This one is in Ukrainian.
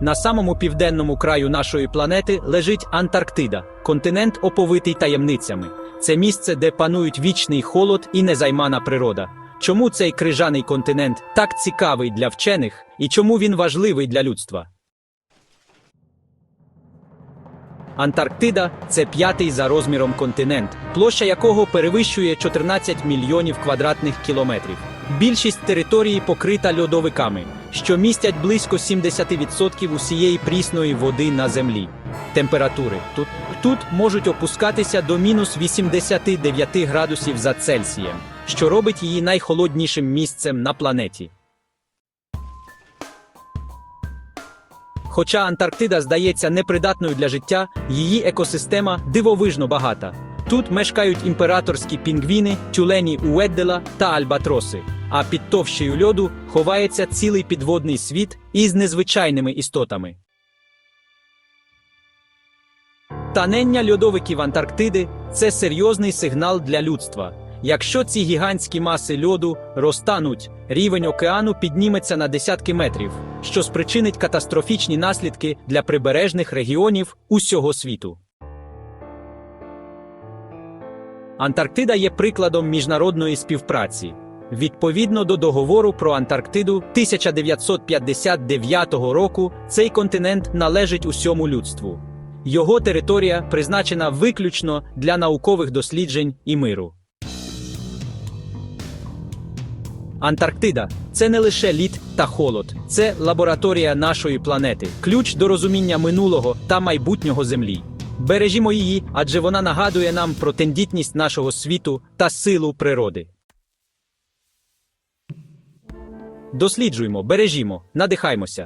На самому південному краю нашої планети лежить Антарктида, континент оповитий таємницями. Це місце, де панують вічний холод і незаймана природа. Чому цей крижаний континент так цікавий для вчених і чому він важливий для людства? Антарктида це п'ятий за розміром континент, площа якого перевищує 14 мільйонів квадратних кілометрів. Більшість території покрита льодовиками, що містять близько 70% усієї прісної води на землі. Температури тут, тут можуть опускатися до мінус 89 градусів за Цельсієм, що робить її найхолоднішим місцем на планеті. Хоча Антарктида здається непридатною для життя, її екосистема дивовижно багата. Тут мешкають імператорські пінгвіни, тюлені Уеддела та альбатроси. А під товщею льоду ховається цілий підводний світ із незвичайними істотами. Танення льодовиків Антарктиди це серйозний сигнал для людства. Якщо ці гігантські маси льоду розтануть, рівень океану підніметься на десятки метрів, що спричинить катастрофічні наслідки для прибережних регіонів усього світу. Антарктида є прикладом міжнародної співпраці. Відповідно до договору про Антарктиду 1959 року, цей континент належить усьому людству. Його територія призначена виключно для наукових досліджень і миру. Антарктида це не лише лід та холод, це лабораторія нашої планети, ключ до розуміння минулого та майбутнього Землі. Бережімо її, адже вона нагадує нам про тендітність нашого світу та силу природи. Досліджуймо, бережімо, надихаймося.